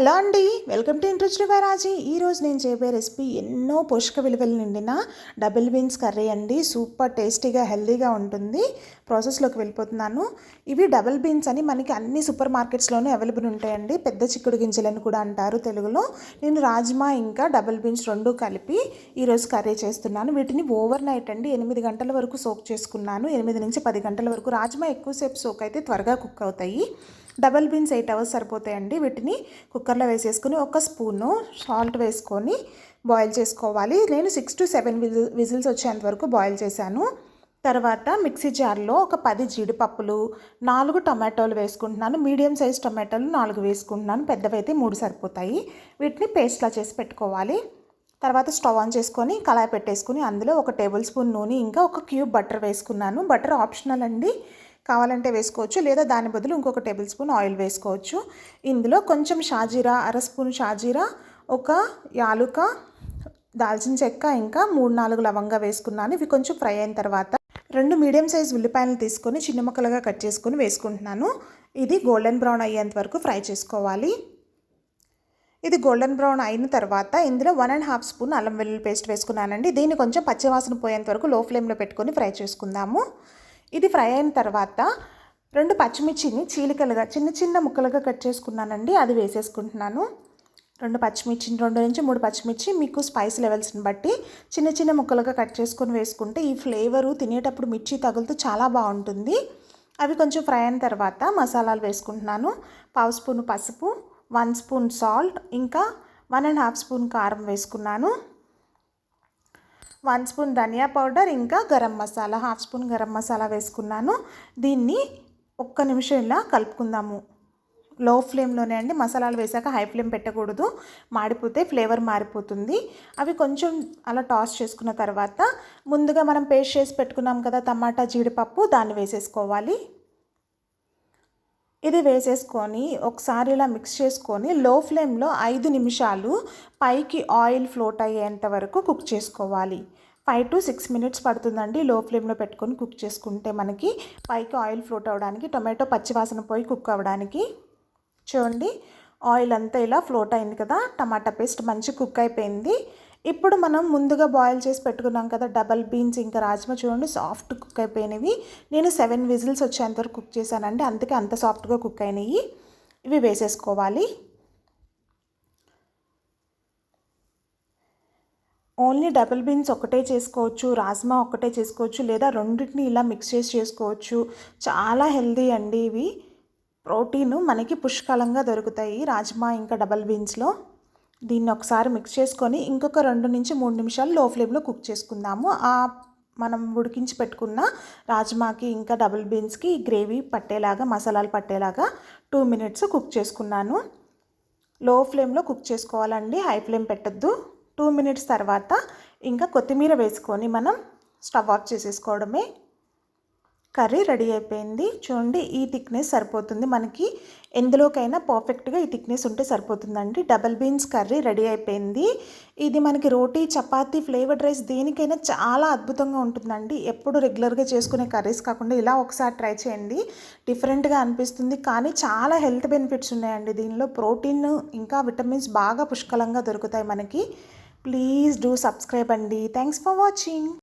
Hello అండి welcome to interest by Raji. ఈరోజు నేను చెప్పే రెసిపీ ఎన్నో పోషక విలువలు నిండిన డబుల్ బీన్స్ కర్రీ అండి. సూపర్ టేస్టీగా హెల్తీగా ఉంటుంది. ప్రాసెస్లోకి వెళ్ళిపోతున్నాను. ఇవి డబుల్ బీన్స్ అని మనకి అన్ని సూపర్ మార్కెట్స్లోనూ అవైలబుల్ ఉంటాయండి. పెద్ద చిక్కుడు గింజలని కూడా అంటారు తెలుగులో. నేను రాజ్మా ఇంకా డబుల్ బీన్స్ రెండు కలిపి ఈరోజు కర్రీ చేస్తున్నాను. వీటిని ఓవర్ నైట్ అండి ఎనిమిది గంటల వరకు సోక్ చేసుకున్నాను. ఎనిమిది నుంచి పది గంటల వరకు రాజ్మా ఎక్కువసేపు సోక్ అయితే త్వరగా కుక్ అవుతాయి. డబల్ బీన్స్ ఎయిట్ అవర్స్ సరిపోతాయండి. వీటిని కుక్కర్లో వేసేసుకొని ఒక స్పూను సాల్ట్ వేసుకొని బాయిల్ చేసుకోవాలి. నేను six to seven whistle whistles వచ్చేంత వరకు బాయిల్ చేశాను. తర్వాత మిక్సీ జార్లో ఒక పది జీడిపప్పులు నాలుగు టమాటోలు వేసుకుంటున్నాను. మీడియం సైజ్ టమాటోలు నాలుగు వేసుకుంటున్నాను. పెద్దవైతే మూడు సరిపోతాయి. వీటిని పేస్ట్లా చేసి పెట్టుకోవాలి. తర్వాత స్టవ్ ఆన్ చేసుకొని కళాయి పెట్టేసుకుని అందులో ఒక టేబుల్ స్పూన్ నూనె ఇంకా ఒక క్యూబ్ బటర్ వేసుకున్నాను. బటర్ ఆప్షనల్ అండి. కావాలంటే వేసుకోవచ్చు లేదా దాని బదులు ఇంకొక టేబుల్ స్పూన్ ఆయిల్ వేసుకోవచ్చు. ఇందులో కొంచెం షాజీరా అర స్పూన్ షాజీరా ఒక యాలుక దాల్చిన చెక్క ఇంకా మూడు నాలుగు లవంగా వేసుకున్నాను. ఇవి కొంచెం ఫ్రై అయిన తర్వాత రెండు మీడియం సైజ్ ఉల్లిపాయలు తీసుకొని చిన్న ముక్కలుగా కట్ చేసుకొని వేసుకుంటున్నాను. ఇది గోల్డెన్ బ్రౌన్ అయ్యేంత వరకు ఫ్రై చేసుకోవాలి. ఇది గోల్డెన్ బ్రౌన్ అయిన తర్వాత ఇందులో వన్ అండ్ హాఫ్ స్పూన్ అల్లం వెల్లుల్లి పేస్ట్ వేసుకున్నానండి. దీన్ని కొంచెం పచ్చివాసన పోయేంత వరకు లో ఫ్లేమ్లో పెట్టుకొని ఫ్రై చేసుకుందాము. ఇది ఫ్రై అయిన తర్వాత రెండు పచ్చిమిర్చిని చీలికలుగా చిన్న చిన్న ముక్కలుగా కట్ చేసుకున్నానండి. అది వేసేసుకుంటున్నాను. రెండు పచ్చిమిర్చిని రెండు నుంచి మూడు పచ్చిమిర్చి మీకు స్పైస్ లెవెల్స్ని బట్టి చిన్న చిన్న ముక్కలుగా కట్ చేసుకొని వేసుకుంటే ఈ ఫ్లేవరు తినేటప్పుడు మిర్చి తగులుతూ చాలా బాగుంటుంది. అవి కొంచెం ఫ్రై అయిన తర్వాత మసాలాలు వేసుకుంటున్నాను. పావు స్పూన్ పసుపు వన్ స్పూన్ సాల్ట్ ఇంకా వన్ అండ్ హాఫ్ స్పూన్ కారం వేసుకున్నాను. వన్ స్పూన్ ధనియా పౌడర్ ఇంకా గరం మసాలా హాఫ్ స్పూన్ గరం మసాలా వేసుకున్నాను. దీన్ని ఒక్క నిమిషం ఇలా కలుపుకుందాము. లో ఫ్లేమ్లోనే అండి మసాలాలు వేసాక హై ఫ్లేమ్ పెట్టకూడదు. మాడిపోతే ఫ్లేవర్ మారిపోతుంది. అవి కొంచెం అలా టాస్ చేసుకున్న తర్వాత ముందుగా మనం పేస్ట్ చేసి పెట్టుకున్నాం కదా టమాటా జీడిపప్పు దాన్ని వేసేసుకోవాలి. ఇది వేసేసుకొని ఒకసారి ఇలా మిక్స్ చేసుకొని లో ఫ్లేమ్లో ఐదు నిమిషాలు పైకి ఆయిల్ ఫ్లోట్ అయ్యేంత వరకు కుక్ చేసుకోవాలి. ఫైవ్ టు సిక్స్ మినిట్స్ పడుతుందండి లో ఫ్లేమ్లో పెట్టుకొని కుక్ చేసుకుంటే మనకి పైకి ఆయిల్ ఫ్లోట్ అవ్వడానికి టొమాటో పచ్చివాసన పోయి కుక్ అవ్వడానికి చూడండి ఆయిల్ అంతా ఇలా ఫ్లోట్ అయింది కదా టమాటా పేస్ట్ మంచి కుక్ అయిపోయింది. ఇప్పుడు మనం ముందుగా బాయిల్ చేసి పెట్టుకున్నాం కదా డబల్ బీన్స్ ఇంకా రాజ్మా చూడండి సాఫ్ట్ కుక్ అయిపోయినవి. నేను సెవెన్ విజిల్స్ వచ్చేంతవరకు కుక్ చేశానండి అందుకే అంత సాఫ్ట్గా కుక్ అయినాయి. ఇవి వేసేసుకోవాలి. ఓన్లీ డబుల్ బీన్స్ ఒకటే చేసుకోవచ్చు రాజ్మా ఒకటే చేసుకోవచ్చు లేదా రెండింటిని ఇలా మిక్స్ చేసి చేసుకోవచ్చు. చాలా హెల్దీ అండి ఇవి. ప్రోటీన్ మనకి పుష్కలంగా దొరుకుతాయి రాజ్మా ఇంకా డబల్ బీన్స్లో దీన్ని ఒకసారి మిక్స్ చేసుకొని ఇంకొక రెండు నుంచి మూడు నిమిషాలు లో ఫ్లేమ్లో కుక్ చేసుకుందాము. ఆ మనం ఉడికించి పెట్టుకున్న రాజ్మాకి ఇంకా డబుల్ బీన్స్కి గ్రేవీ పట్టేలాగా మసాలాలు పట్టేలాగా టూ మినిట్స్ కుక్ చేసుకున్నాను. లో ఫ్లేమ్లో కుక్ చేసుకోవాలండి హై ఫ్లేమ్ పెట్టద్దు. టూ మినిట్స్ తర్వాత ఇంకా కొత్తిమీర వేసుకొని మనం స్టవ్ ఆఫ్ చేసేసుకోవడమే. కర్రీ రెడీ అయిపోయింది. చూడండి ఈ థిక్నెస్ సరిపోతుంది మనకి. ఎందులోకైనా పర్ఫెక్ట్గా ఈ థిక్నెస్ ఉంటే సరిపోతుందండి. డబల్ బీన్స్ కర్రీ రెడీ అయిపోయింది. ఇది మనకి రోటీ చపాతీ ఫ్లేవర్డ్ రైస్ దేనికైనా చాలా అద్భుతంగా ఉంటుందండి. ఎప్పుడు రెగ్యులర్గా చేసుకునే కర్రీస్ కాకుండా ఇలా ఒకసారి ట్రై చేయండి. డిఫరెంట్గా అనిపిస్తుంది. కానీ చాలా హెల్త్ బెనిఫిట్స్ ఉన్నాయండి దీనిలో. ప్రోటీన్ ఇంకా విటమిన్స్ బాగా పుష్కలంగా దొరుకుతాయి మనకి. ప్లీజ్ డూ సబ్స్క్రైబ్ అండి. Thanks for watching.